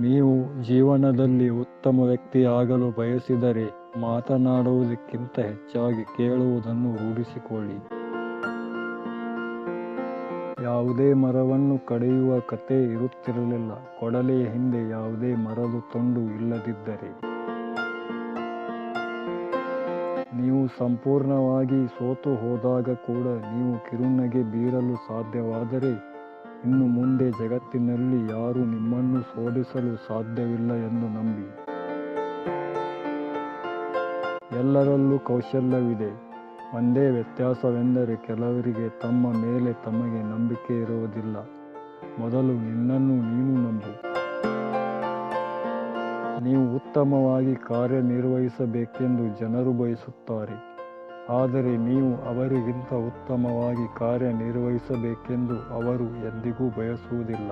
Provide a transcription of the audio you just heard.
ನೀವು ಜೀವನದಲ್ಲಿ ಉತ್ತಮ ವ್ಯಕ್ತಿಯಾಗಲು ಬಯಸಿದರೆ ಮಾತನಾಡುವುದಕ್ಕಿಂತ ಹೆಚ್ಚಾಗಿ ಕೇಳುವುದನ್ನು ರೂಢಿಸಿಕೊಳ್ಳಿ. ಯಾವುದೇ ಮರವನ್ನು ಕಡಿಯುವ ಕತೆ ಇರುತ್ತಿರಲಿಲ್ಲ. ಕೊಡಲೆಯ ಹಿಂದೆ ಯಾವುದೇ ಮರದ ತುಂಡು ಇಲ್ಲದಿದ್ದರೆ. ನೀವು ಸಂಪೂರ್ಣವಾಗಿ ಸೋತು ಹೋದಾಗ ಕೂಡ ನೀವು ಕಿರುನಗೆ ಬೀರಲು ಸಾಧ್ಯವಾದರೆ ಇನ್ನು ಮುಂದೆ ಜಗತ್ತಿನಲ್ಲಿ ಯಾರೂ ನಿಮ್ಮನ್ನು ಸೋಲಿಸಲು ಸಾಧ್ಯವಿಲ್ಲ ಎಂದು ನಂಬಿ. ಎಲ್ಲರಲ್ಲೂ ಕೌಶಲ್ಯವಿದೆ. ಒಂದೇ ವ್ಯತ್ಯಾಸವೆಂದರೆ ಕೆಲವರಿಗೆ ತಮ್ಮ ಮೇಲೆ ತಮಗೆ ನಂಬಿಕೆ ಇರುವುದಿಲ್ಲ. ಮೊದಲು ನಿನ್ನನ್ನು ನೀನು ನಂಬು. ನೀವು ಉತ್ತಮವಾಗಿ ಕಾರ್ಯನಿರ್ವಹಿಸಬೇಕೆಂದು ಜನರು ಬಯಸುತ್ತಾರೆ. ಆದರೆ ನೀವು ಅವರಿಗಿಂತ ಉತ್ತಮವಾಗಿ ಕಾರ್ಯನಿರ್ವಹಿಸಬೇಕೆಂದು ಅವರು ಎಂದಿಗೂ ಬಯಸುವುದಿಲ್ಲ.